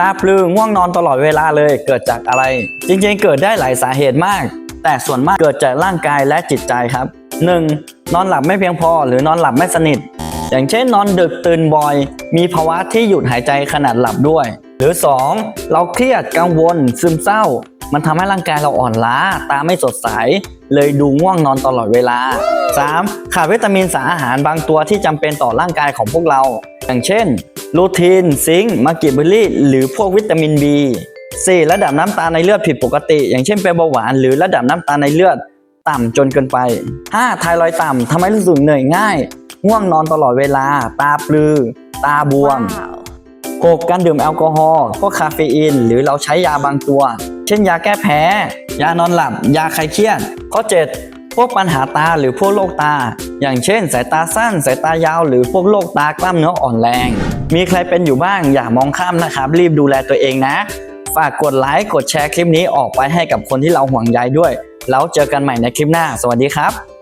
ตาปลือง่วงนอนตลอดเวลาเลยเกิดจากอะไร จริงๆ เกิดได้หลายสาเหตุมาก แต่ส่วนมากเกิดจากร่างกายและจิตใจครับ 1. นอนหลับไม่เพียงพอหรือนอนหลับไม่สนิท อย่างเช่น นอนดึกตื่นบ่อย มีภาวะที่หยุดหายใจขนาดหลับด้วย หรือ 2. เราเครียดกังวล ซึมเศร้า มันทำให้ร่างกายเราอ่อนล้า ตาไม่สดใส เลยดูง่วงนอนตลอดเวลา 3. ขาดวิตามินสารอาหารบางตัวที่จำเป็นต่อร่างกายของพวกเรา อย่างเช่น ลูทีน ซิงค์มากิเบอรี่ หรือพวกวิตามิน B 4. ระดับน้ำตาลในเลือดผิดปกติ อย่างเช่นเป็นเบาหวาน หรือระดับน้ำตาลในเลือดต่ำจนเกินไป 5. ไทรอยด์ต่ำทำให้รู้สึกเหนื่อยง่าย ง่วงนอนตลอดเวลา ตาปลือ ตาบวม Wow. 6. การดื่มแอลกอฮอล์พวกคาเฟอีน หรือเราใช้ยาบางตัว เช่นยาแก้แพ้ ยานอนหลับ ยาคลายเครียด ข้อ 7. พวกปัญหาตาหรือพวกโรคตา อย่างเช่น สายตาสั้น สายตายาว หรือพวกโรคตากล้ามเนื้ออ่อนแรง มีใครเป็นอยู่บ้างอย่ามองข้ามนะครับ รีบดูแลตัวเองนะ ฝากกดไลค์กดแชร์คลิปนี้ออกไปให้กับคนที่เราห่วงใยด้วย แล้วเจอกันใหม่ในคลิปหน้า สวัสดีครับ